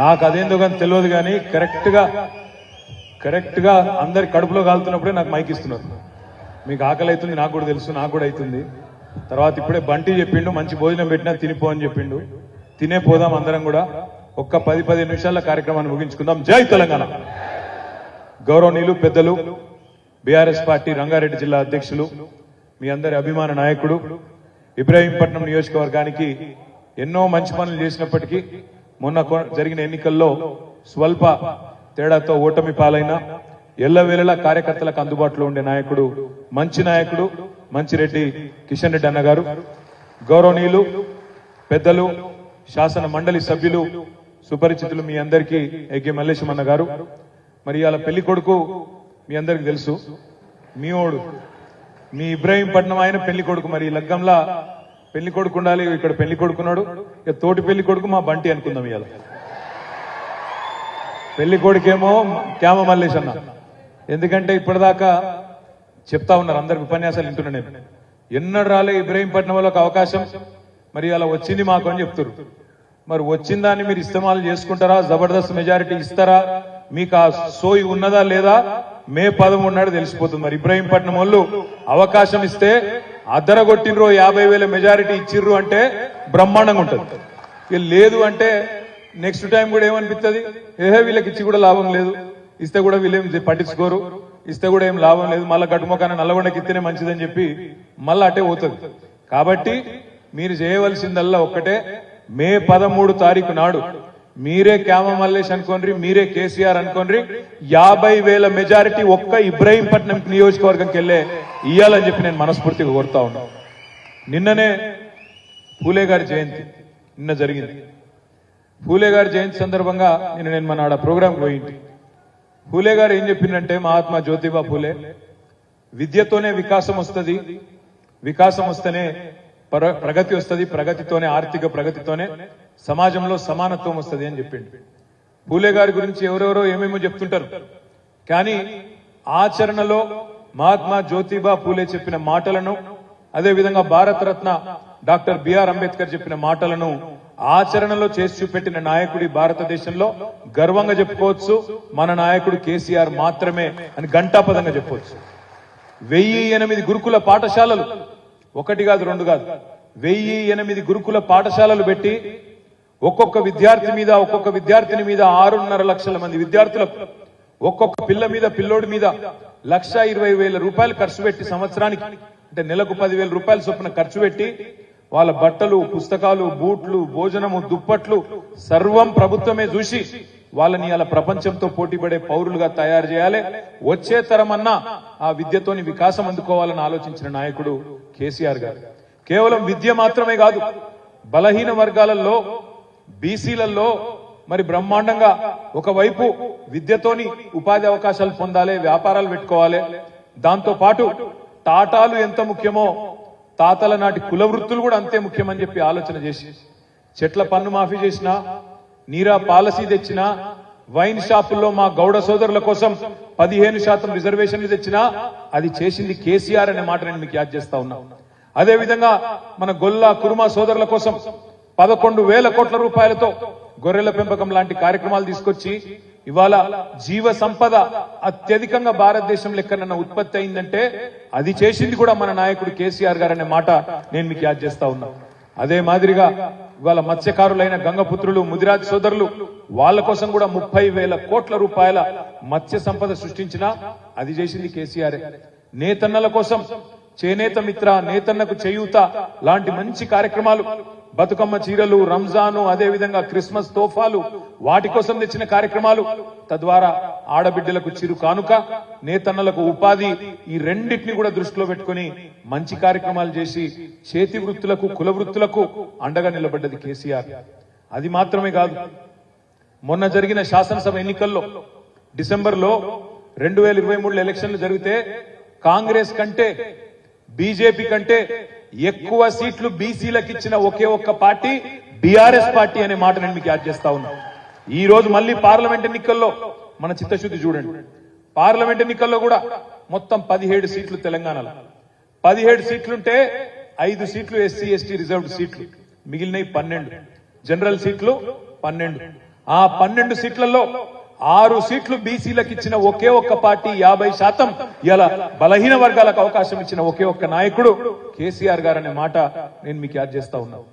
నాకు అదేందో కానీ తెలియదు కానీ కరెక్ట్గా కరెక్ట్గా అందరి కడుపులో కాలుతున్నప్పుడే నాకు మైక్ ఇస్తున్నారు. మీకు ఆకలి అవుతుంది నాకు కూడా తెలుసు నాకు కూడా అవుతుంది. తర్వాత ఇప్పుడే బంటి చెప్పిండు మంచి భోజనం పెట్టినా తినిపో అని చెప్పిండు. తినే పోదాం అందరం కూడా. ఒక్క పది పది నిమిషాల కార్యక్రమాన్ని ముగించుకుందాం. జై తెలంగాణ. గౌరవనీయులు పెద్దలు బీఆర్ఎస్ పార్టీ రంగారెడ్డి జిల్లా అధ్యక్షులు మీ అందరి అభిమాన నాయకుడు ఇబ్రాహీంపట్నం నియోజకవర్గానికి ఎన్నో మంచి పనులు చేసినప్పటికీ మొన్న కొ- జరిగిన ఎన్నికల్లో స్వల్ప తేడాతో ఓటమి పాలైన ఎల్లవేళలా కార్యకర్తలకు అందుబాటులో ఉండే నాయకుడు మంచి నాయకుడు మంచిరెడ్డి కిషన్ రెడ్డి అన్నగారు గౌరవనీయులు పెద్దలు శాసన మండలి సభ్యులు సుపరిచితులు మీ అందరికీ ఎగ్గే మల్లేశం అన్న గారు. మరి ఇవాళ పెళ్ళి కొడుకు మీ అందరికి తెలుసు. మీ ఓడు మీ ఇబ్రాహీంపట్నం ఆయన పెళ్ళి కొడుకు. మరి లగ్గంలా పెళ్ళి కొడుకు ఉండాలి ఇక్కడ పెళ్ళి కొడుకున్నాడు. ఇక తోటి పెళ్ళి కొడుకు మా బంటి అనుకుందాం ఇవాళ పెళ్ళి కొడుకేమో క్యామ మల్లేష్ అన్న. ఎందుకంటే ఇప్పటిదాకా చెప్తా ఉన్నారు అందరికి ఉపన్యాసాలు వింటున్నా నేను. ఎన్నడు రాలే వల్ల ఒక అవకాశం. మరి అలా వచ్చింది మాకు అని చెప్తారు మరి వచ్చిన దాన్ని మీరు ఇస్తమాలు చేసుకుంటారా? జబర్దస్త్ మెజారిటీ ఇస్తారా? మీకు ఆ సోయి ఉన్నదా లేదా? మే పదమూడు నాడు తెలిసిపోతుంది. మరి ఇబ్రహీంపట్నం వాళ్ళు అవకాశం ఇస్తే అద్దరగొట్టినరు యాభై వేల మెజారిటీ ఇచ్చిర్రు అంటే బ్రహ్మాండంగా ఉంటుంది. లేదు అంటే నెక్స్ట్ టైం కూడా ఏమనిపిస్తుంది ఏహే వీళ్ళకి ఇచ్చి కూడా లాభం లేదు. ఇస్తే కూడా వీళ్ళేం పట్టించుకోరు. ఇస్తే కూడా ఏం లాభం లేదు. మళ్ళీ గట్టుమొకాన నల్లగొండకి ఇస్తేనే మంచిదని చెప్పి మళ్ళీ అటే పోతుంది. కాబట్టి మీరు చేయవలసిందల్లా ఒక్కటే. మే పదమూడు తారీఖు నాడు మీరే క్యామ మల్లేష్ అనుకోండి మీరే కేసీఆర్ అనుకోండి యాభై వేల మెజారిటీ ఒక్క ఇబ్రాహీంపట్నం నియోజకవర్గంకి వెళ్ళే ఇయ్యాలని చెప్పి నేను మనస్ఫూర్తిగా కోరుతా ఉన్నా. నిన్ననే పూలే గారి జయంతి నిన్న జరిగింది. పూలే గారి జయంతి సందర్భంగా నిన్న నేను మన ఆడ ప్రోగ్రాంకి పోయింది పూలే గారు ఏం చెప్పిందంటే మహాత్మా జ్యోతిబా పూలే విద్యతోనే వికాసం వస్తుంది వికాసం వస్తేనే ప్రగతి వస్తుంది ప్రగతితోనే ఆర్థిక ప్రగతితోనే సమాజంలో సమానత్వం వస్తుంది అని చెప్పిండు. పూలే గారి గురించి ఎవరెవరో ఏమేమో చెప్తుంటారు. కానీ ఆచరణలో మహాత్మా జ్యోతిబా పూలే చెప్పిన మాటలను అదే విధంగా భారతరత్న డాక్టర్ బిఆర్ అంబేద్కర్ చెప్పిన మాటలను ఆచరణలో చేసి చూపెట్టిన నాయకుడి భారతదేశంలో గర్వంగా చెప్పుకోవచ్చు. మన నాయకుడు కేసీఆర్ మాత్రమే అని ఘంటాపదంగా చెప్పవచ్చు వెయ్యి ఎనిమిది గురుకుల పాఠశాలలు ఒకటి కాదు రెండు కాదు. వెయ్యి ఎనిమిది గురుకుల పాఠశాలలు పెట్టి ఒక్కొక్క విద్యార్థి మీద ఒక్కొక్క విద్యార్థిని మీద ఆరున్నర లక్షల మంది విద్యార్థులకు ఒక్కొక్క పిల్ల మీద పిల్లోడి మీద లక్ష ఇరవై వేల రూపాయలు ఖర్చు పెట్టి సంవత్సరానికి అంటే నెలకు పదివేల రూపాయల చొప్పున ఖర్చు పెట్టి వాళ్ళ బట్టలు పుస్తకాలు బూట్లు భోజనము దుప్పట్లు సర్వం ప్రభుత్వమే చూసి వాళ్ళని అలా ప్రపంచంతో పోటీపడే పౌరులుగా తయారు చేయాలి. వచ్చే తరమన్నా ఆ విద్యతోని వికాసం అందుకోవాలని ఆలోచించిన నాయకుడు కేసీఆర్ గారు. కేవలం విద్య మాత్రమే కాదు బలహీన వర్గాలలో బీసీలలో మరి బ్రహ్మాండంగా ఒకవైపు విద్యతోని ఉపాధి అవకాశాలు పొందాలి వ్యాపారాలు పెట్టుకోవాలి దాంతో పాటు టాటాలు ఎంత ముఖ్యమో తాతల నాటి కుల వృత్తులు కూడా అంతే ముఖ్యమని చెప్పి ఆలోచన చేసి చెట్ల పన్ను మాఫీ చేసినా నీరా పాలసీ తెచ్చినా వైన్ షాపుల్లో మా గౌడ సోదరుల కోసం పదిహేను శాతం రిజర్వేషన్లు తెచ్చినా అది చేసింది కేసీఆర్ అనే మాట నేను మీకు యాద్ చేస్తా ఉన్నా. అదే విధంగా మన గొల్ల కురుమా సోదరుల కోసం పదకొండు వేల కోట్ల రూపాయలతో గొర్రెల పెంపకం లాంటి కార్యక్రమాలు తీసుకొచ్చి ఇవాళ జీవ సంపద అత్యధికంగా భారతదేశంలో ఎక్కడన్నా ఉత్పత్తి అయిందంటే అది చేసింది కూడా మన నాయకుడు కేసీఆర్ గారు అనే మాట నేను మీకు యాద్ చేస్తా ఉన్నా. అదే మాదిరిగా ఇవాళ మత్స్యకారులైన గంగపుత్రులు ముదిరాజ్ సోదరులు వాళ్ళ కోసం కూడా ముప్పై వేల కోట్ల రూపాయల మత్స్య సంపద సృష్టించిన అది చేసింది కేసీఆర్. నేతన్నల కోసం చేనేత మిత్ర నేతన్నకు చేయూత లాంటి మంచి కార్యక్రమాలు బతుకమ్మ చీరలు రంజాను అదే విధంగా క్రిస్మస్ తోఫాలు వాటి కోసం తెచ్చిన కార్యక్రమాలు. తద్వారా ఆడబిడ్డలకు చిరు కానుక నేతన్నలకు ఉపాధి ఈ రెండింటిని కూడా దృష్టిలో పెట్టుకొని మంచి కార్యక్రమాలు చేసి చేతి వృత్తులకు కుల వృత్తులకు అండగా నిలబడ్డది కేసీఆర్. అది మాత్రమే కాదు మొన్న జరిగిన శాసనసభ ఎన్నికల్లో డిసెంబర్లో రెండు వేల ఇరవై మూడు ఎలక్షన్లు జరిగితే కాంగ్రెస్ కంటే బీజేపీ కంటే ఎక్కువ సీట్లు బీసీలకు ఇచ్చిన ఒకే ఒక్క పార్టీ బీఆర్ఎస్ పార్టీ అనే మాట నేను మీకు యాద్ చేస్తా ఉన్నా. ఈ రోజు మళ్ళీ పార్లమెంట్ ఎన్నికల్లో మన చిత్తశుద్ధి చూడండి. పార్లమెంట్ ఎన్నికల్లో కూడా మొత్తం పదిహేడు సీట్లు తెలంగాణలో. పదిహేడు సీట్లుంటే ఐదు సీట్లు ఎస్సీ ఎస్టీ రిజర్వ్డ్ సీట్లు. మిగిలినవి పన్నెండు. జనరల్ సీట్లు పన్నెండు. ఆ పన్నెండు సీట్లలో ఆరు సీట్లు బీసీలకు ఇచ్చిన ఒకే ఒక్క పార్టీ యాభై శాతం ఇలా బలహీన వర్గాలకు అవకాశం ఇచ్చిన ఒకే ఒక్క నాయకుడు కేసీఆర్ గారు అనే మాట నేను మీకు యాద్ చేస్తా ఉన్నాను